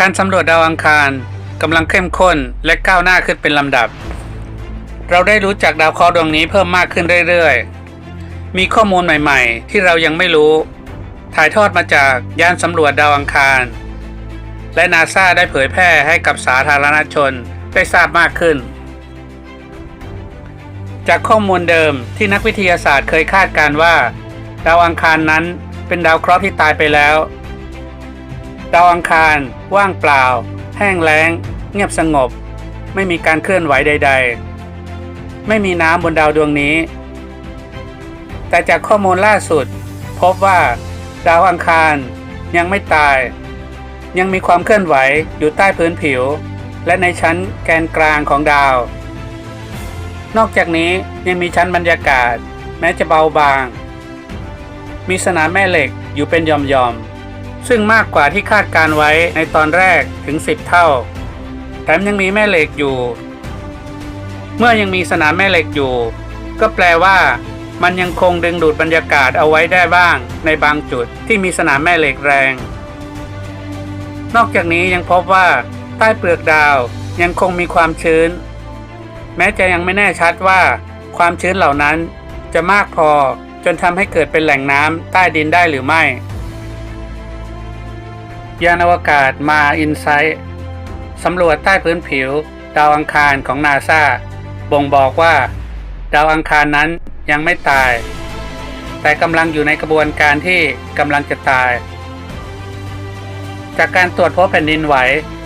การสำรวจดาวอังคารกำลังเข้มข้นและก้าวหน้าขึ้นเป็นลำดับ เราได้รู้จักดาวเคราะห์ดวงนี้เพิ่มมากขึ้นเรื่อยๆ มีข้อมูลใหม่ๆ ที่เรายังไม่รู้ ถ่ายทอดมาจากยานสำรวจดาวอังคาร และนาซาได้เผยแพร่ให้กับสาธารณชนได้ทราบมากขึ้น จากข้อมูลเดิมที่นักวิทยาศาสตร์เคยคาดการว่า ดาวอังคารนั้นเป็นดาวเคราะห์ที่ตายไปแล้ว ดาวอังคาร ว่างเปล่า แห้งแล้ง เงียบสงบ ไม่มีการเคลื่อนไหวใด ๆ ไม่มีน้ำบนดาวดวงนี้ แต่จากข้อมูลล่าสุด พบว่า ดาวอังคารยังไม่ตาย ยังมีความเคลื่อนไหวอยู่ใต้พื้นผิว และในชั้นแกนกลางของดาว นอกจากนี้ยังมีชั้นบรรยากาศ แม้จะเบาบาง มีสนามแม่เหล็กอยู่เป็นหย่อมๆ ซึ่งมากกว่าที่คาดการไว้ในตอนแรกถึง 10 เท่า แถมยังมีแม่เหล็กอยู่ เมื่อยังมีสนามแม่เหล็กอยู่ ก็แปลว่ามันยังคงดึงดูดบรรยากาศเอาไว้ได้บ้างในบางจุดที่มีสนามแม่เหล็กแรง นอกจากนี้ยังพบว่าใต้เปลือกดาวยังคงมีความชื้น แม้จะยังไม่แน่ชัดว่า ความชื้นเหล่านั้นจะมากพอจนทำให้เกิดเป็นแหล่งน้ำใต้ดินได้หรือไม่ ยานอวกาศมาอินไซต์สำรวจใต้พื้นผิว ดาวอังคารของนาซาบ่งบอกว่า ดาวอังคารนั้นยังไม่ตาย แต่กำลังอยู่ในกระบวนการที่กำลังจะตาย จากการตรวจพบแผ่นดินไหว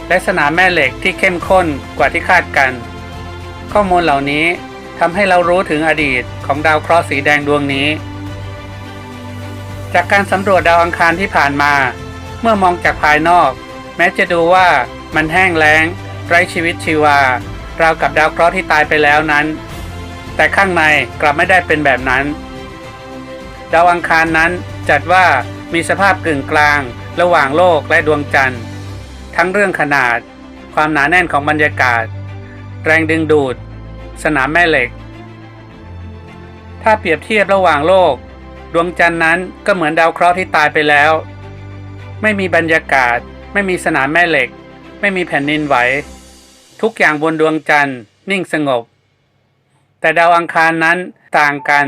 และสนามแม่เหล็กที่เข้มข้นกว่าที่คาดกัน ข้อมูลเหล่านี้ทำให้เรารู้ถึงอดีตของดาวเคราะห์สีแดงดวงนี้ จากการสำรวจดาวอังคารที่ผ่านมา เมื่อมองจากภายนอก แม้จะดูว่ามันแห้งแล้ง ไร้ชีวิตชีวา ราวกับดาวเคราะห์ที่ตายไปแล้วนั้น แต่ข้างในกลับไม่ได้เป็นแบบนั้น ดาวอังคารนั้นจัดว่ามีสภาพกึ่งกลาง ระหว่างโลกและดวงจันทร์ ทั้งเรื่องขนาด ความหนาแน่นของบรรยากาศ แรงดึงดูด สนามแม่เหล็ก ถ้าเปรียบเทียบระหว่างโลก ดวงจันทร์นั้นก็เหมือนดาวเคราะห์ที่ตายไปแล้ว ไม่มีบรรยากาศ ไม่มีสนามแม่เหล็ก ไม่มีแผ่นดินไหว ทุกอย่างบนดวงจันทร์นิ่งสงบ แต่ดาวอังคารนั้นต่างกัน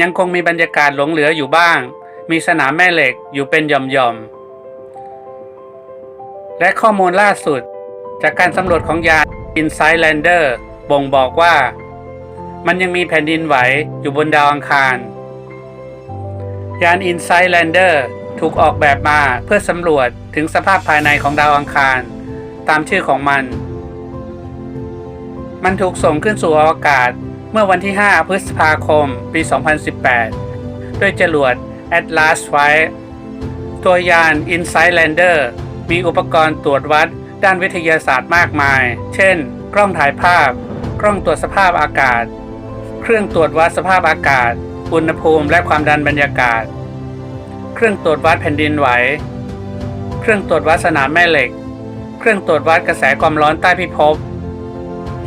ยังคงมีบรรยากาศหลงเหลืออยู่บ้าง มีสนามแม่เหล็กอยู่เป็นหย่อมๆ และข้อมูลล่าสุด จากการสำรวจของยาน Insight Lander บ่งบอกว่า มันยังมีแผ่นดินไหวอยู่บนดาวอังคาร ยาน Insight Lander ถูกออกแบบมาเพื่อสำรวจถึงสภาพภายในของดาวอังคาร ตามชื่อของมัน มันถูกส่งขึ้นสู่อวกาศเมื่อวันที่ 5 พฤษภาคม ปี 2018 ด้วยจรวด Atlas V ตัวยาน Insight Lander มีอุปกรณ์ตรวจวัดด้านวิทยาศาสตร์มากมาย เช่น กล้องถ่ายภาพ กล้องตรวจสภาพอากาศ เครื่องตรวจวัดสภาพอากาศ อุณหภูมิและความดันบรรยากาศ เครื่องตรวจวัดแผ่นดินไหว เครื่องตรวจวัดสนามแม่เหล็ก เครื่องตรวจวัดกระแสความร้อนใต้พิภพ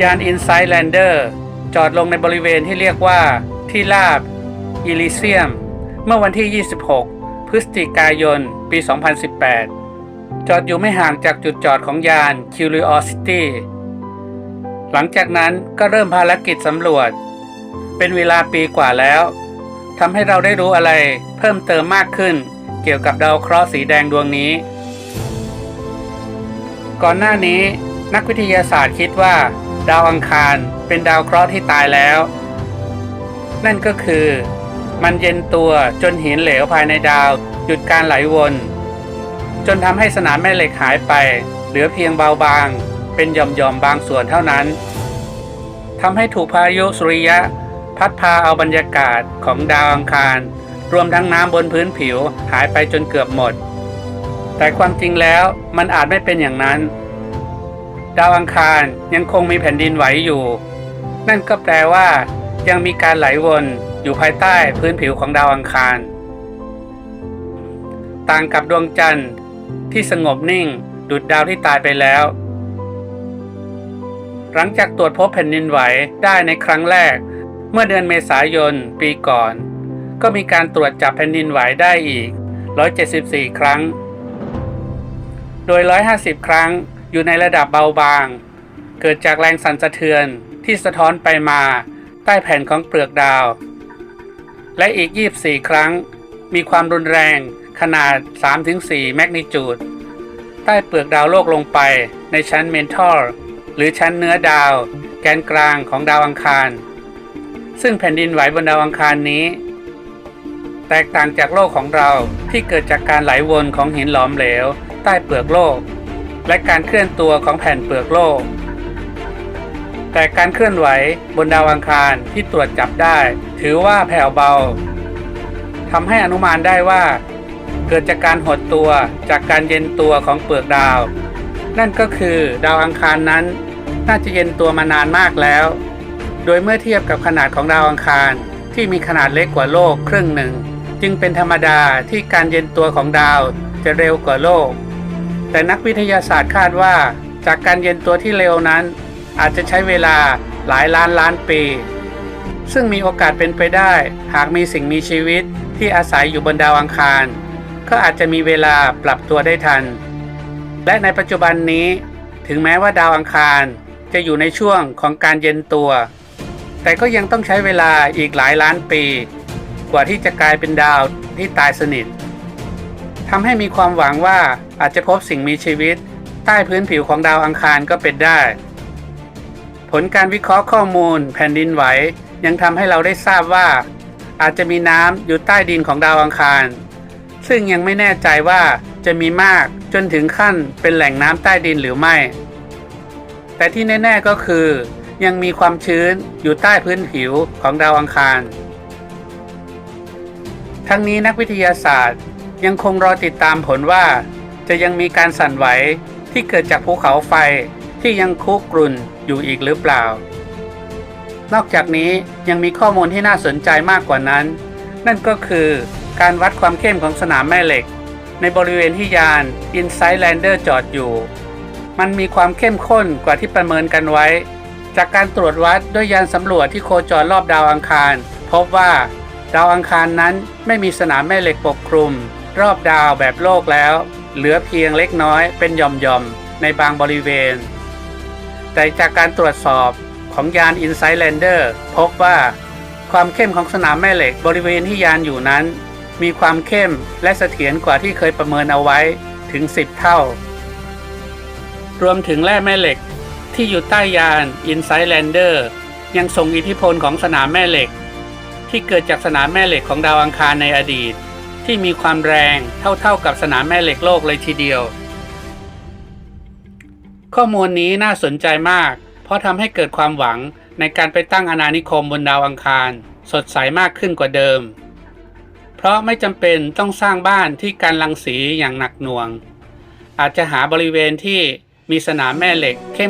ยาน Insight Lander จอดลงในบริเวณที่เรียกว่าที่ราบอิลิเซียม เมื่อวันที่ 26 พฤศจิกายน ปี 2018 จอดอยู่ไม่ห่างจากจุดจอดของยาน Curiosity หลังจากนั้นก็เริ่มภารกิจสำรวจ เป็นเวลาปีกว่าแล้ว ทำให้เราได้รู้อะไรเพิ่มเติมมากขึ้น เกี่ยวกับดาวเคราะห์สีแดงดวงนี้ ก่อนหน้านี้นักวิทยาศาสตร์คิดว่า ดาวอังคารเป็นดาวเคราะห์ที่ตายแล้ว นั่นก็คือ มันเย็นตัวจนหินเหลวภายในดาวหยุดการไหลวน จนทำให้สนามแม่เหล็กหายไป เหลือเพียงเบาบาง เป็นหย่อมๆบางส่วนเท่านั้นทำให้ถูกพายุสุริยะ พัดพาเอาบรรยากาศของดาวอังคาร รวมทั้งน้ำบนพื้นผิวหายไปจนเกือบหมด แต่ความจริงแล้วมันอาจไม่เป็นอย่างนั้น ดาวอังคารยังคงมีแผ่นดินไหวอยู่ นั่นก็แปลว่า ยังมีการไหลวนอยู่ภายใต้พื้นผิวของดาวอังคาร ต่างกับดวงจันทร์ที่สงบนิ่งดุดดาวที่ตายไปแล้ว หลังจากตรวจพบแผ่นดินไหวได้ในครั้งแรก เมื่อเดือนเมษายนปีก่อน ก็มีการตรวจจับแผ่นดินไหวได้อีก 174 ครั้ง โดย 150 ครั้งอยู่ในระดับเบาบาง เกิดจากแรงสั่นสะเทือนที่สะท้อนไปมาใต้แผ่นของเปลือกดาว และอีก 24 ครั้ง มีความรุนแรงขนาด 3-4 แมกนิจูด ใต้เปลือกดาวโลกลงไปในชั้นเมนทอลหรือชั้นเนื้อดาว แกนกลางของดาวอังคาร ซึ่งแผ่นดินไหวบนดาวอังคารนี้ แตกต่างจากโลกของเราที่เกิดจากการไหลวนของหินหลอมเหลว ใต้เปลือกโลก และการเคลื่อนตัวของแผ่นเปลือกโลก แต่การเคลื่อนไหวบนดาวอังคารที่ตรวจจับได้ ถือว่าแผ่วเบาทำให้อนุมานได้ว่าเกิดจากการหดตัวจากการเย็นตัวของเปลือกดาว นั่นก็คือดาวอังคารนั้น น่าจะเย็นตัวมานานมากแล้ว โดยเมื่อเทียบกับขนาดของดาวอังคาร ที่มีขนาดเล็กกว่าโลกครึ่งหนึ่ง จึงเป็นธรรมดาที่การเย็นตัวของดาวจะเร็วกว่าโลก แต่นักวิทยาศาสตร์คาดว่า จากการเย็นตัวที่เร็วนั้น อาจจะใช้เวลาหลายล้านล้านปี ซึ่งมีโอกาสเป็นไปได้ หากมีสิ่งมีชีวิตที่อาศัยอยู่บนดาวอังคาร ก็อาจจะมีเวลาปรับตัวได้ทัน และในปัจจุบันนี้ ถึงแม้ว่าดาวอังคารจะอยู่ในช่วงของการเย็นตัว แต่ก็ยังต้องใช้เวลาอีกหลายล้านปี กว่าที่จะกลายเป็นดาวที่ตายสนิททำให้มีความหวังว่าอาจจะพบสิ่งมีชีวิต ใต้พื้นผิวของดาวอังคารก็เป็นได้ ผลการวิเคราะห์ข้อมูล แผ่นดินไหวยังทำให้เราได้ทราบว่า อาจจะมีน้ำอยู่ใต้ดินของดาวอังคาร ซึ่งยังไม่แน่ใจว่าจะมีมากจนถึงขั้นเป็นแหล่งน้ำใต้ดินหรือไม่ แต่ที่แน่ ๆก็คือ ยังมีความชื้นอยู่ใต้พื้นผิวของดาวอังคาร ทั้งนี้นักวิทยาศาสตร์ ยังคงรอติดตามผลว่า จะยังมีการสั่นไหวที่เกิดจากภูเขาไฟที่ยังคุกรุ่นอยู่อีกหรือเปล่า นอกจากนี้ยังมีข้อมูลที่น่าสนใจมากกว่านั้น นั่นก็คือการวัดความเข้มของสนามแม่เหล็ก ในบริเวณที่ยาน Insight Lander จอดอยู่ มันมีความเข้มข้นกว่าที่ประเมินกันไว้ จากการตรวจวัดด้วยยานสำรวจที่โคจรรอบดาวอังคาร พบว่า ดาวอังคารนั้นไม่มีสนามแม่เหล็กปกคลุม รอบดาวแบบโลกแล้ว เหลือเพียงเล็กน้อยเป็นหย่อมๆในบางบริเวณ แต่จากการตรวจสอบของยาน Insight Lander พบว่า ความเข้มของสนามแม่เหล็กบริเวณที่ยานอยู่นั้น มีความเข้มและเสถียรกว่าที่เคยประเมินเอาไว้ถึง 10 เท่า รวมถึงแร่แม่เหล็ก ที่อยู่ใต้ยาน Insight Lander ยังส่งอิทธิพลของสนามแม่เหล็ก ที่เกิดจากสนามแม่เหล็กของดาวอังคารในอดีต ที่มีความแรงเท่าๆกับสนามแม่เหล็กโลกเลยทีเดียว ข้อมูลนี้น่าสนใจมาก เพราะทำให้เกิดความหวังในการไปตั้งอาณานิคมบนดาวอังคาร สดใสมากขึ้นกว่าเดิม เพราะไม่จำเป็นต้องสร้างบ้านที่การรังสีอย่างหนักหน่วง อาจจะหาบริเวณที่มีสนามแม่เหล็กเข้ม